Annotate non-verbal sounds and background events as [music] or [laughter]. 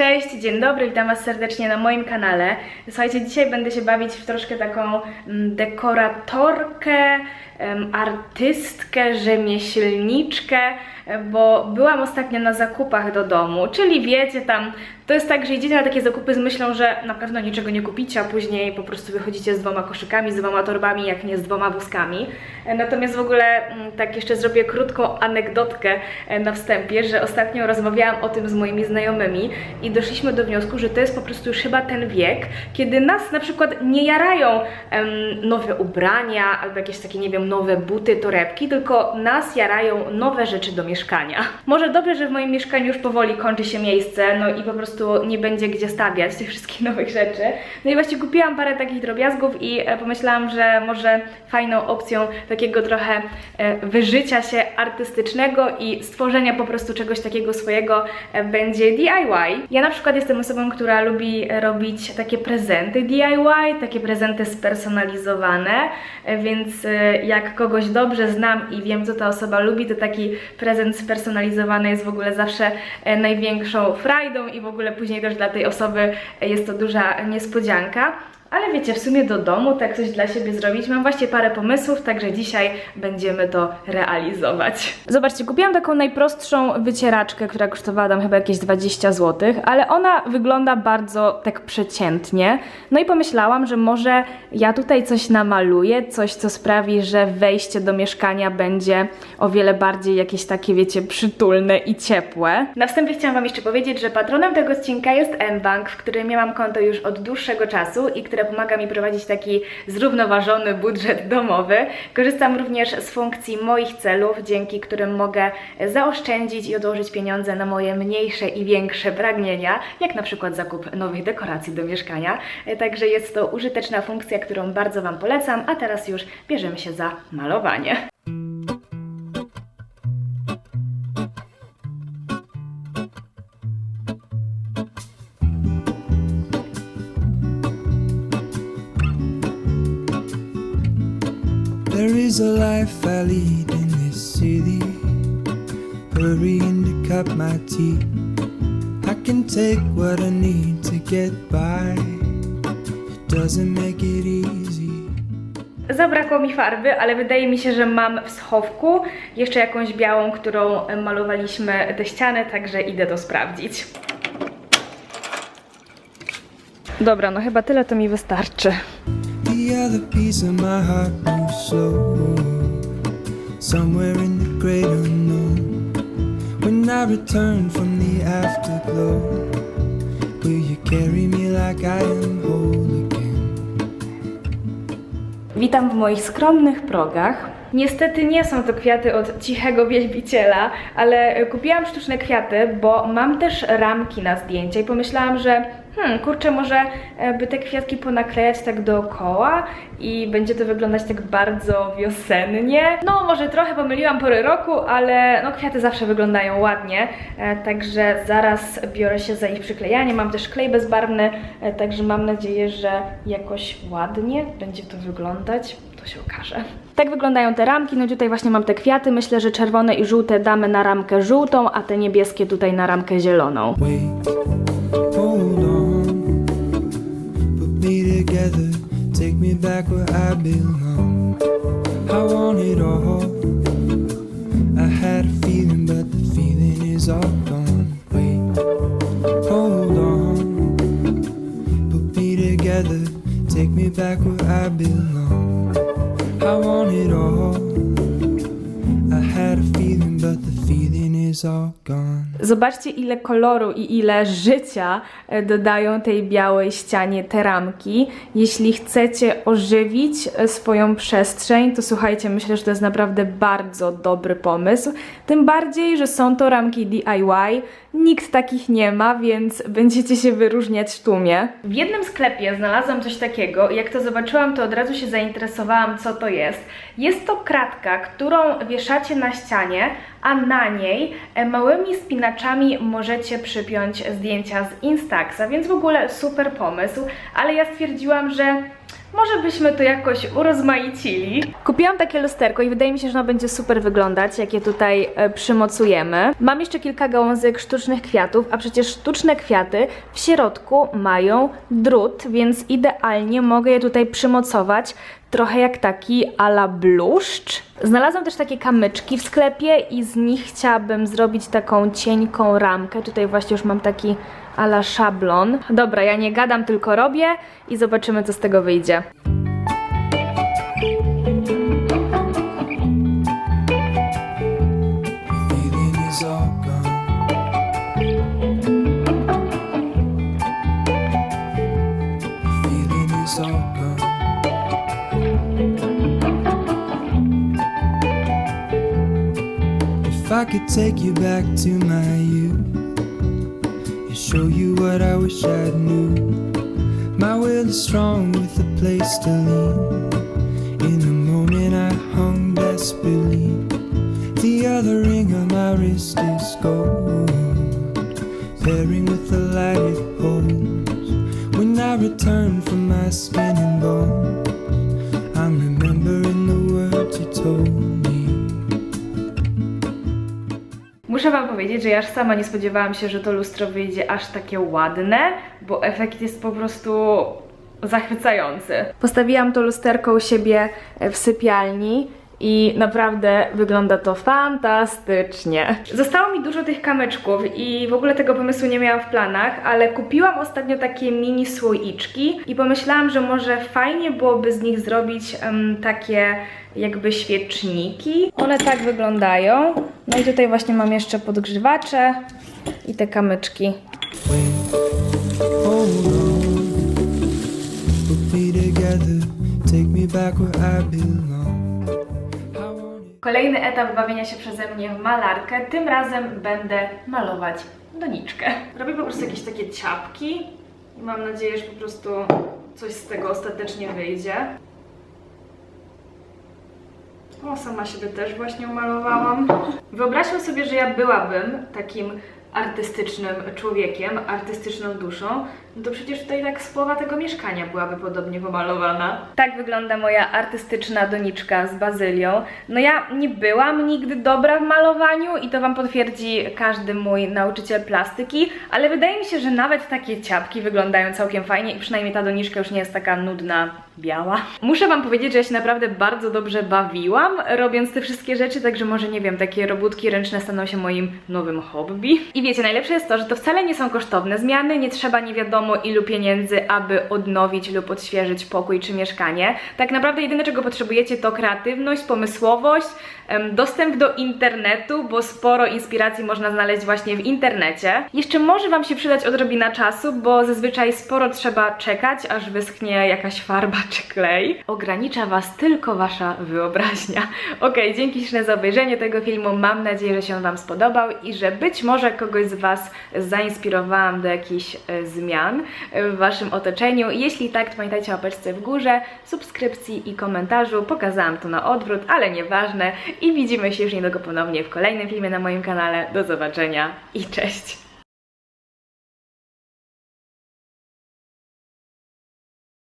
Cześć, dzień dobry, witam Was serdecznie na moim kanale. Słuchajcie, dzisiaj będę się bawić w troszkę taką mm, dekoratorkę, artystkę, rzemieślniczkę, bo byłam ostatnio na zakupach do domu, czyli wiecie tam, to jest tak, że idziecie na takie zakupy z myślą, że na pewno niczego nie kupicie, a później po prostu wychodzicie z dwoma koszykami, z dwoma torbami, jak nie z dwoma wózkami. E, Natomiast w ogóle mm, tak jeszcze zrobię krótką anegdotkę e, na wstępie, że ostatnio rozmawiałam o tym z moimi znajomymi i doszliśmy do wniosku, że to jest po prostu już chyba ten wiek, kiedy nas na przykład nie jarają em, nowe ubrania albo jakieś takie, nie wiem, nowe buty, torebki, tylko nas jarają nowe rzeczy do mieszkania. Może dobrze, że w moim mieszkaniu już powoli kończy się miejsce, no i po prostu nie będzie gdzie stawiać tych wszystkich [laughs] nowych rzeczy. No i właśnie kupiłam parę takich drobiazgów i e, pomyślałam, że może fajną opcją takiego trochę e, wyżycia się artystycznego i stworzenia po prostu czegoś takiego swojego e, będzie DIY. Ja na przykład jestem osobą, która lubi robić takie prezenty DIY, takie prezenty spersonalizowane, więc jak kogoś dobrze znam i wiem, co ta osoba lubi, to taki prezent spersonalizowany jest w ogóle zawsze e, największą frajdą i w ogóle później też dla tej osoby jest to duża niespodzianka. Ale wiecie, w sumie do domu tak coś dla siebie zrobić. Mam właśnie parę pomysłów, także dzisiaj będziemy to realizować. Zobaczcie, kupiłam taką najprostszą wycieraczkę, która kosztowała tam chyba jakieś 20 zł, ale ona wygląda bardzo tak przeciętnie. No i pomyślałam, że może ja tutaj coś namaluję, coś co sprawi, że wejście do mieszkania będzie o wiele bardziej jakieś takie, wiecie, przytulne i ciepłe. Na wstępie chciałam Wam jeszcze powiedzieć, że patronem tego odcinka jest mBank, w którym ja mam konto już od dłuższego czasu i które pomaga mi prowadzić taki zrównoważony budżet domowy. Korzystam również z funkcji moich celów, dzięki którym mogę zaoszczędzić i odłożyć pieniądze na moje mniejsze i większe pragnienia, jak na przykład zakup nowych dekoracji do mieszkania. Także jest to użyteczna funkcja, którą bardzo Wam polecam, a teraz już bierzemy się za malowanie. A life I lead in this city. Hurrying to cut my teeth. I can take what I need to get by. It doesn't make it easy. Zabrakło mi farby, ale wydaje mi się, że mam w schowku jeszcze jakąś białą, którą malowaliśmy te ściany, także idę to sprawdzić. Dobra, no chyba tyle to mi wystarczy. The other piece of my heart moves slow. Somewhere in the great unknown. When I return from the afterglow, will you carry me like I am whole again? Witam w moich skromnych progach. Niestety nie są to kwiaty od cichego wielbiciela, ale kupiłam sztuczne kwiaty, bo mam też ramki na zdjęcia i pomyślałam, że hmm, kurczę, może e, by te kwiatki ponaklejać tak dookoła i będzie to wyglądać tak bardzo wiosennie. No, może trochę pomyliłam pory roku, ale no kwiaty zawsze wyglądają ładnie, e, także zaraz biorę się za ich przyklejanie. Mam też klej bezbarwny, e, także mam nadzieję, że jakoś ładnie będzie to wyglądać. To się okaże. Tak wyglądają te ramki. No tutaj właśnie mam te kwiaty. Myślę, że czerwone i żółte damy na ramkę żółtą, a te niebieskie tutaj na ramkę zieloną. Take me back where I belong. I want it all. I had a feeling, but the feeling is all gone. Zobaczcie, ile koloru i ile życia e, dodają tej białej ścianie te ramki. Jeśli chcecie ożywić e, swoją przestrzeń, to słuchajcie, myślę, że to jest naprawdę bardzo dobry pomysł. Tym bardziej, że są to ramki DIY. Nikt takich nie ma, więc będziecie się wyróżniać w tłumie. W jednym sklepie znalazłam coś takiego. Jak to zobaczyłam, to od razu się zainteresowałam, co to jest. Jest to kratka, którą wieszacie na ścianie, a na niej e, małymi spinaczami możecie przypiąć zdjęcia z Instaxa, więc w ogóle super pomysł, ale ja stwierdziłam, że może byśmy to jakoś urozmaicili. Kupiłam takie lusterko i wydaje mi się, że ono będzie super wyglądać, jak je tutaj e, przymocujemy. Mam jeszcze kilka gałązek sztucznych kwiatów, a przecież sztuczne kwiaty w środku mają drut, więc idealnie mogę je tutaj przymocować trochę jak taki ala bluszcz. Znalazłam też takie kamyczki w sklepie i z nich chciałabym zrobić taką cienką ramkę. Tutaj właśnie już mam taki ala szablon. Dobra, ja nie gadam, tylko robię i zobaczymy, co z tego wyjdzie. I could take you back to my youth show you what I wish I knew. My will is strong with a place to lean. In the moment I hung desperately. The other ring on my wrist is gold, pairing with the light it holds. When I return from my skin and Muszę Wam powiedzieć, że ja sama nie spodziewałam się, że to lustro wyjdzie aż takie ładne, bo efekt jest po prostu zachwycający. Postawiłam to lusterko u siebie w sypialni i naprawdę wygląda to fantastycznie. Zostało mi dużo tych kamyczków i w ogóle tego pomysłu nie miałam w planach, ale kupiłam ostatnio takie mini słoiczki i pomyślałam, że może fajnie byłoby z nich zrobić em, takie jakby świeczniki. One tak wyglądają. No i tutaj właśnie mam jeszcze podgrzewacze i te kamyczki. Take me back where I belong. Kolejny etap bawienia się przeze mnie w malarkę. Tym razem będę malować doniczkę. Robię po prostu jakieś takie ciapki i mam nadzieję, że po prostu coś z tego ostatecznie wyjdzie. O, sama siebie też właśnie umalowałam. Wyobraźmy sobie, że ja byłabym takim artystycznym człowiekiem, artystyczną duszą, no to przecież tutaj tak połowa tego mieszkania byłaby podobnie pomalowana. Tak wygląda moja artystyczna doniczka z bazylią. No ja nie byłam nigdy dobra w malowaniu i to Wam potwierdzi każdy mój nauczyciel plastyki, ale wydaje mi się, że nawet takie ciapki wyglądają całkiem fajnie i przynajmniej ta doniczka już nie jest taka nudna, biała. Muszę Wam powiedzieć, że ja się naprawdę bardzo dobrze bawiłam, robiąc te wszystkie rzeczy, także może nie wiem, takie robótki ręczne staną się moim nowym hobby. I wiecie, najlepsze jest to, że to wcale nie są kosztowne zmiany, nie trzeba nie wiadomo ilu pieniędzy, aby odnowić lub odświeżyć pokój czy mieszkanie. Tak naprawdę jedyne czego potrzebujecie to kreatywność, pomysłowość, dostęp do internetu, bo sporo inspiracji można znaleźć właśnie w internecie. Jeszcze może Wam się przydać odrobina czasu, bo zazwyczaj sporo trzeba czekać, aż wyschnie jakaś farba czy klej. Ogranicza Was tylko Wasza wyobraźnia. [laughs] Okej, dzięki śliczne za obejrzenie tego filmu. Mam nadzieję, że się Wam spodobał i że być może kogoś z Was zainspirowałam do jakichś e, zmian w Waszym otoczeniu. Jeśli tak, to pamiętajcie o łapeczce w górze, subskrypcji i komentarzu. Pokazałam to na odwrót, ale nieważne. I widzimy się już niedługo ponownie w kolejnym filmie na moim kanale. Do zobaczenia i cześć!